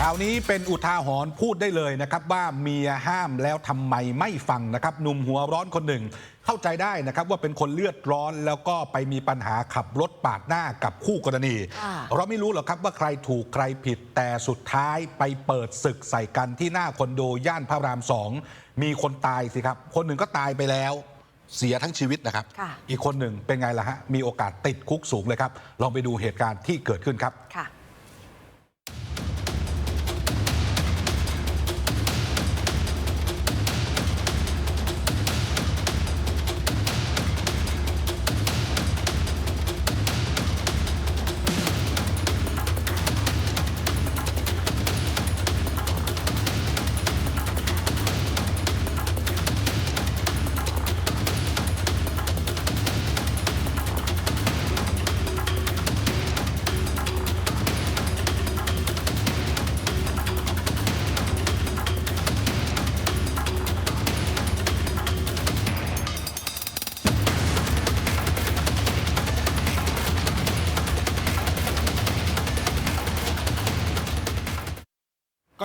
ข่าวนี้เป็นอุทาหรณ์พูดได้เลยนะครับ ว่าเมียห้ามแล้วทำไมไม่ฟังนะครับหนุ่มหัวร้อนคนหนึ่ง เข้าใจได้นะครับว่าเป็นคนเลือดร้อนแล้วก็ไปมีปัญหาขับรถปาดหน้ากับคู่กรณีค่ะเราไม่รู้หรอกครับว่าใครถูกใครผิดแต่สุดท้ายไปเปิดศึกใส่กันที่หน้าคอนโดย่านพระรามสองมีคนตายสิครับ คนหนึ่งก็ตายไปแล้ว เสียทั้งชีวิตนะครับ ค่ะ อีกคนหนึ่งเป็นไงล่ะฮะมีโอกาสติดคุกสูงเลยครับลองไปดูเหตุการณ์ที่เกิดขึ้นครับ ค่ะ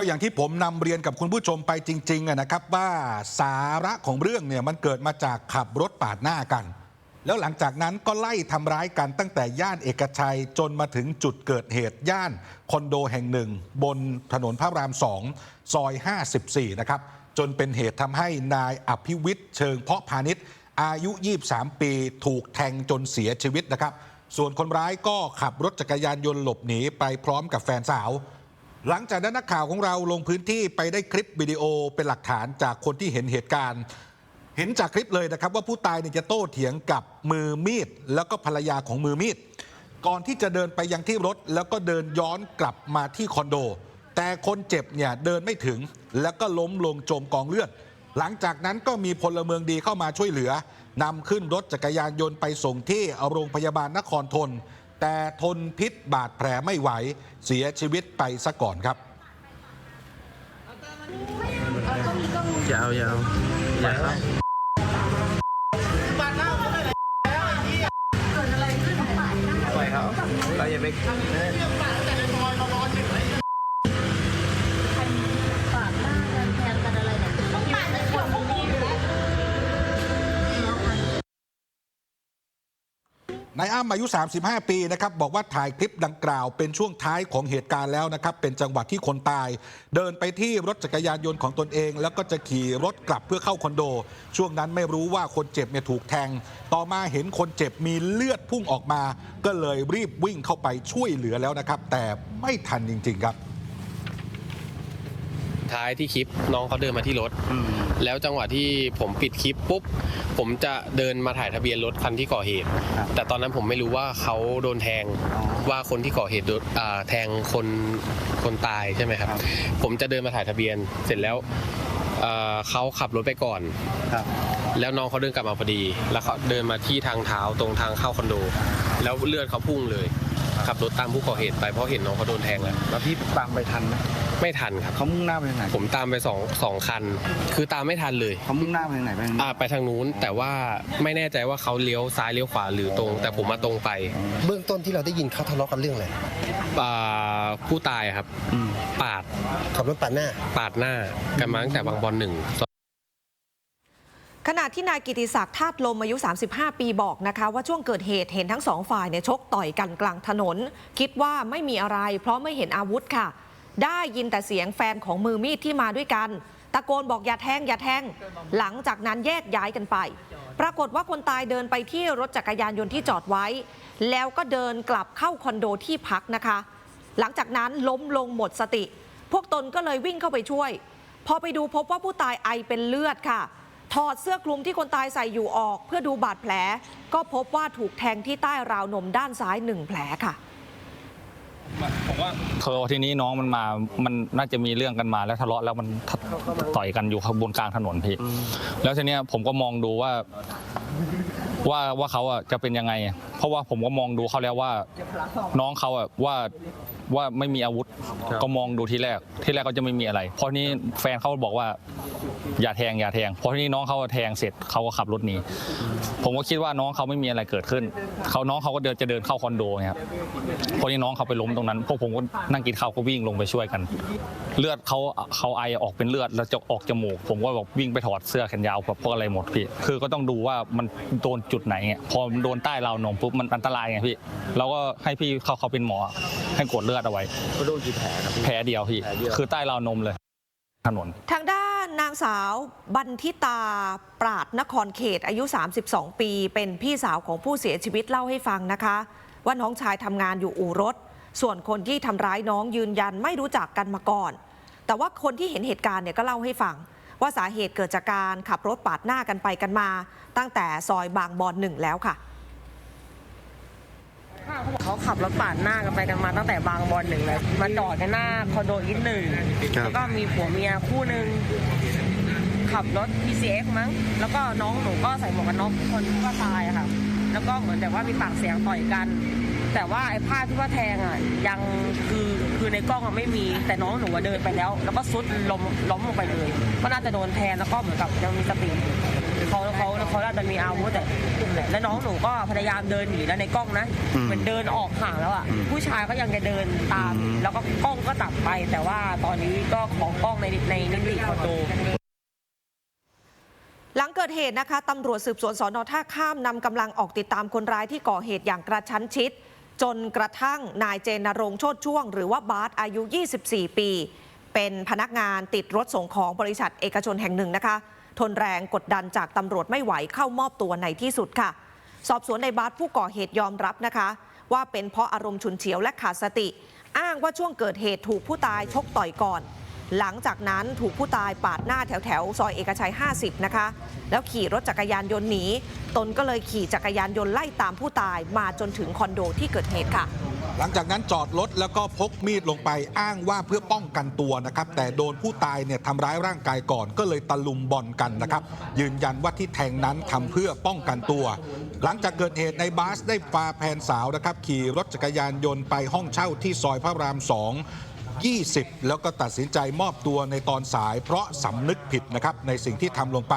ก็อย่างที่ผมนำเรียนกับคุณผู้ชมไปจริงๆนะครับ ว่าสาระของเรื่องเนี่ยมันเกิดมาจากขับรถปาดหน้ากัน แล้วหลังจากนั้นก็ไล่ทำร้ายกันตั้งแต่ย่านเอกชัยจนมาถึงจุดเกิดเหตุย่านคอนโดแห่งหนึ่ง บนถนนพระรามสองซอย 54 นะครับ จนเป็นเหตุทำให้นายอภิวิทย์เชิงเพาะพาณิชย์ อายุ 23 ปีถูกแทงจนเสียชีวิตนะครับ ส่วนคนร้ายก็ขับรถจักรยานยนต์หลบหนีไปพร้อมกับแฟนสาว หลังจากนั้นนักข่าวของเราลงพื้นที่ไปได้คลิปวิดีโอเป็นหลักฐานจากคนที่เห็นเหตุการณ์ เห็นจากคลิปเลยนะครับ ว่าผู้ตายเนี่ยจะโต้เถียงกับมือมีด แล้วก็ภรรยาของมือมีด ก่อนที่จะเดินไปยังที่รถ แล้วก็เดินย้อนกลับมาที่คอนโด แต่คนเจ็บเนี่ยเดินไม่ถึง แล้วก็ล้มลงจมกองเลือด หลังจากนั้นก็มีพลเมืองดีเข้ามาช่วยเหลือนำขึ้นรถจักรยานยนต์ไปส่งที่โรงพยาบาลนครทน แต่ทนพิษบาดแผลไม่ไหวเสียชีวิตไปซะก่อนครับอย่าเอาอย่าเอาอย่าเอาปล่อยเขาเราอย่าไปป นายอ้ำอายุ 35 ปีนะครับบอกว่าถ่ายคลิปดังกล่าว เป็นช่วงท้ายของเหตุการณ์แล้วนะครับ เป็นจังหวะที่คนตาย เดินไปที่รถจักรยานยนต์ของตนเอง แล้วก็จะขี่รถกลับเพื่อเข้าคอนโด ช่วงนั้นไม่รู้ว่าคนเจ็บเนี่ยถูกแทง ต่อมาเห็นคนเจ็บมีเลือดพุ่งออกมา ก็เลยรีบวิ่งเข้าไปช่วยเหลือแล้วนะครับ แต่ไม่ทันจริง ๆ ครับ ท้ายที่คลิปน้องเขาเดินมาที่รถ แล้วจังหวะที่ผมปิดคลิปปุ๊บผมจะเดินมาถ่ายทะเบียนรถคันที่ก่อเหตุครับแต่ตอนนั้นผมไม่รู้ว่าเขาโดนแทงอ๋อว่าคนที่ก่อเหตุโดนอ่าแทงคนคนตายใช่ไหมครับครับ ผมจะเดินมาถ่ายทะเบียน เสร็จแล้วเอ่อเขาขับรถไปก่อนครับแล้วน้องเขาเดินกลับมาพอดี แล้วเขาเดินมาที่ทางเท้าตรงทางเข้าคอนโด แล้วเลือดเขาพุ่งเลย ขับรถตามผู้ก่อเหตุไปเพราะเห็นน้องเขาโดนแทงแล้ว แล้วพี่ตามไปทันไหม ไม่ทันครับเขามุ่งหน้าไปทางไหนผมตามไปสองสองคัน คือตามไม่ทันเลยเขามุ่งหน้าไปทางไหนไปทางนี้อ่าไปทางนู้นแต่ว่าไม่แน่ใจว่าเขาเลี้ยวซ้ายเลี้ยวขวาหรือตรง แต่ผมมาตรงไปเบื้องต้นที่เราได้ยินเขาทะเลาะกันเรื่องอะไรอ่าผู้ตายครับอืมปาดขับรถปาดหน้า ปาดหน้ากันมาตั้งแต่บางบอลหนึ่ง ขณะที่นายกิติศักดิ์ธาตุลมอายุ 35 ปีบอกนะคะ ว่าช่วงเกิดเหตุเห็นทั้งสองฝ่ายเนี่ยชกต่อยกันกลางถนน คิดว่าไม่มีอะไรเพราะไม่เห็นอาวุธค่ะ ได้ยินแต่เสียงแฟนของมือมีดที่มาด้วยกัน ตะโกนบอกอย่าแทงอย่าแทง หลังจากนั้นแยกย้ายกันไป ปรากฏว่าคนตายเดินไปที่รถจักรยานยนต์ที่จอดไว้ แล้วก็เดินกลับเข้าคอนโดที่พักนะคะ หลังจากนั้นล้มลงหมดสติ พวกตนก็เลยวิ่งเข้าไปช่วย พอไปดูพบว่าผู้ตายไอเป็นเลือดค่ะถอดเสื้อคลุมที่คนตายใส่อยู่ออก เพื่อดูบาดแผล ก็พบว่าถูกแทงที่ใต้ราวนมด้านซ้ายหนึ่งแผลค่ะ คือทีนี้น้องมันมา มันน่าจะมีเรื่องกันมาแล้วทะเลาะแล้วมันต่อยกันอยู่บนกลางถนนพี่ แล้วทีเนี้ยผมก็มองดูว่าว่าว่าเขาอะจะเป็นยังไง เพราะว่าผมก็มองดูเขาแล้วว่า น้องเขาอะว่า ว่าไม่มีอาวุธ ก็มองดูทีแรก ที่แรกก็จะไม่มีอะไร เพราะนี้แฟนเขาบอกว่าอย่าแทงอย่าแทงพอทีนี้น้องเขาแทงเสร็จเขาก็ขับรถหนีผมก็คิดว่าน้องเขาไม่มีอะไรเกิดขึ้นเขาน้องเขาก็เดินจะเดินเข้าคอนโดเนี่ยครับพอทีนี้น้องเขาไปล้มตรงนั้น พวกผมก็นั่งกินข้าวก็วิ่งลงไปช่วยกัน เลือดเขาเขาไอออกเป็นเลือดแล้วจะออกจมูก ผมก็บอกวิ่งไปถอดเสื้อแขนยาวกับพวกอะไรหมดพี่ คือก็ต้องดูว่ามันโดนจุดไหนไงพอมันโดนใต้ราวนมปุ๊บมันอันตรายไงพี่เราก็ให้พี่เขาเขาเป็นหมอให้กดเลือดเอาไว้เขาโดนกี่แผลครับพี่ แผลเดียวพี่แผลเดียว คือใต้ราวนมเลย ถนน ทางด้านนางสาวบันทิตาปราดนครเขตอายุ 32 ปี เป็นพี่สาวของผู้เสียชีวิตเล่าให้ฟังนะคะ ว่าน้องชายทำงานอยู่อู่รถ ส่วนคนที่ทำร้ายน้องยืนยันไม่รู้จักกันมาก่อน แต่ว่าคนที่เห็นเหตุการณ์เนี่ยก็เล่าให้ฟัง ว่าสาเหตุเกิดจากการขับรถปาดหน้ากันไปกันมา ตั้งแต่ซอยบางบอนหนึ่งแล้วค่ะ เขาขับรถปาดหน้ากันไปกันมาตั้งแต่บางบอนหนึ่งเลยมาจอดกันหน้าคอนโดอีกหนึ่งแล้วก็มีผัวเมียคู่หนึ่งขับรถ PCX มั้ง แล้วก็น้องหนูก็ใส่หมวกกันน็อกคนที่ว่าตายอะค่ะ แล้วก็เหมือนแบบว่ามีปากเสียงต่อยกัน แต่ว่าไอ้ภาพที่ว่าแทงอะยังคือคือในกล้องอะไม่มีแต่น้องหนูอะเดินไปแล้ว แล้วก็ซุดล้มล้มลงไปเลย ก็น่าจะโดนแทงแล้วก็เหมือนกับยังมีสติ เขาเขาเขาน่าจะมีอาวุธแต่แล้วน้องหนูก็พยายามเดินหนีแล้วในกล้องนะเหมือนเดินออกห่างแล้วอะผู้ชายก็ยังจะเดินตามแล้วก็กล้องก็ตัดไป แต่ว่าตอนนี้ก็ของกล้องในในนิติคอนโด หลังเกิดเหตุนะคะตำรวจสืบสวนสอนอท่าข้ามนำกำลังออกติดตามคนร้ายที่ก่อเหตุอย่างกระชั้นชิด จนกระทั่งนายเจนรงค์โชดช่วง หรือว่าบาสอายุ 24 ปี เป็นพนักงานติดรถส่งของบริษัทเอกชนแห่งหนึ่งนะคะ ทนแรงกดดันจากตำรวจไม่ไหวเข้ามอบตัวในที่สุดค่ะ สอบสวนในบาสผู้ก่อเหตุยอมรับนะคะ ว่าเป็นเพราะอารมณ์ฉุนเฉียวและขาดสติ อ้างว่าช่วงเกิดเหตุถูกผู้ตายชกต่อยก่อน หลังจากนั้นถูกผู้ตายปาดหน้าแถวแถวซอยเอกชัย 50 นะคะ แล้วขี่รถจักรยานยนต์หนีตนก็เลยขี่จักรยานยนต์ไล่ตามผู้ตายมาจนถึงคอนโดที่เกิดเหตุค่ะ หลังจากนั้นจอดรถแล้วก็พกมีดลงไปอ้างว่าเพื่อป้องกันตัวนะครับ แต่โดนผู้ตายเนี่ยทำร้ายร่างกายก่อนก็เลยตะลุมบอลกันนะครับ ยืนยันว่าที่แทงนั้นทำเพื่อป้องกันตัว หลังจากเกิดเหตุในบาสได้พาแพนสาวนะครับ ขี่รถจักรยานยนต์ไปห้องเช่าที่ซอยพระรามสอง 20 แล้วก็ตัดสินใจมอบตัวในตอนสาย เพราะสำนึกผิดนะครับในสิ่งที่ทำลงไป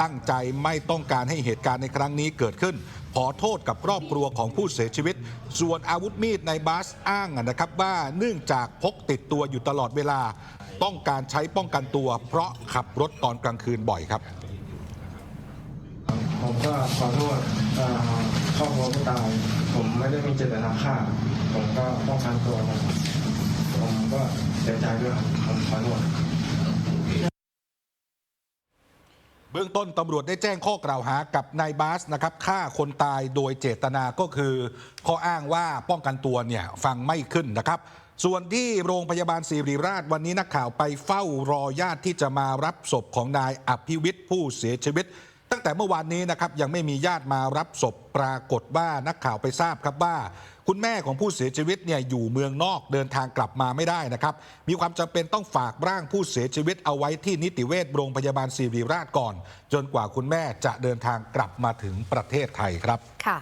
ตั้งใจไม่ต้องการให้เหตุการณ์ในครั้งนี้เกิดขึ้น ขอโทษกับครอบครัวของผู้เสียชีวิต ส่วนอาวุธมีดในบาสอ้างนะครับว่าเนื่องจากพกติดตัวอยู่ตลอดเวลา ต้องการใช้ป้องกันตัว เพราะขับรถตอนกลางคืนบ่อยครับผมก็ขอโทษครอบครัวผู้ตาย ผมไม่ได้มีเจตนาฆ่า ผมก็ป้องกันตัวผม ผมก็เสียใจด้วยครับผมขอโทษ เบื้องต้นตำรวจได้แจ้งข้อกล่าวหากับนายบาสนะครับฆ่าคนตายโดยเจตนาก็คือ ข้ออ้างว่าป้องกันตัวเนี่ยฟังไม่ขึ้นนะครับ ส่วนที่โรงพยาบาลศิริราชวันนี้นักข่าวไปเฝ้ารอญาติที่จะมารับศพของนายอภิวิทย์ผู้เสียชีวิต ตั้งแต่เมื่อวานนี้นะครับยังไม่มีญาติมารับศพปรากฏว่านักข่าวไปทราบครับว่า คุณแม่ของผู้เสียชีวิตเนี่ยอยู่เมืองนอกเดินทางกลับมาไม่ได้นะครับ มีความจำเป็นต้องฝากร่างผู้เสียชีวิตเอาไว้ที่นิติเวชโรงพยาบาลศิริราชก่อน จนกว่าคุณแม่จะเดินทางกลับมาถึงประเทศไทยครับค่ะ